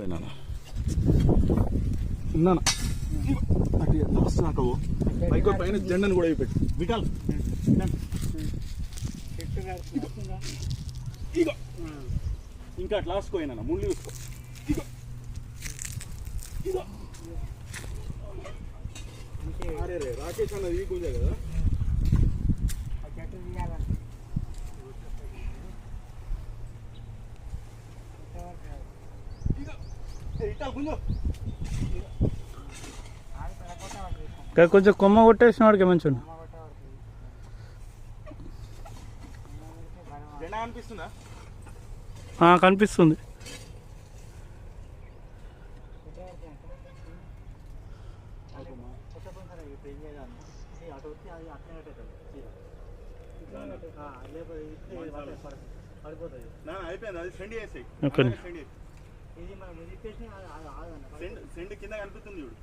పోయినానా? ఉన్నానా? అటు లాస్ట్ నాకు పైకి పైన జెండాను కూడా అయిపోయి విటాల్ ఇగో. ఇంకా అట్లా లాస్ట్ పోయినా ముళ్ళు చూసుకో. ఇగో. ఇగో. అరే రే రాకేష్ అన్నది ఈ గుంజే కదా? కొంచెం కొమ్మ కొట్టేసిన వాడికి అనిపిస్తుందా కనిపిస్తుంది? అయిపోయింది. అది సెండ్ చేసేయి. సెండ్ సెండ్ కింద కనిపిస్తుంది చూడు.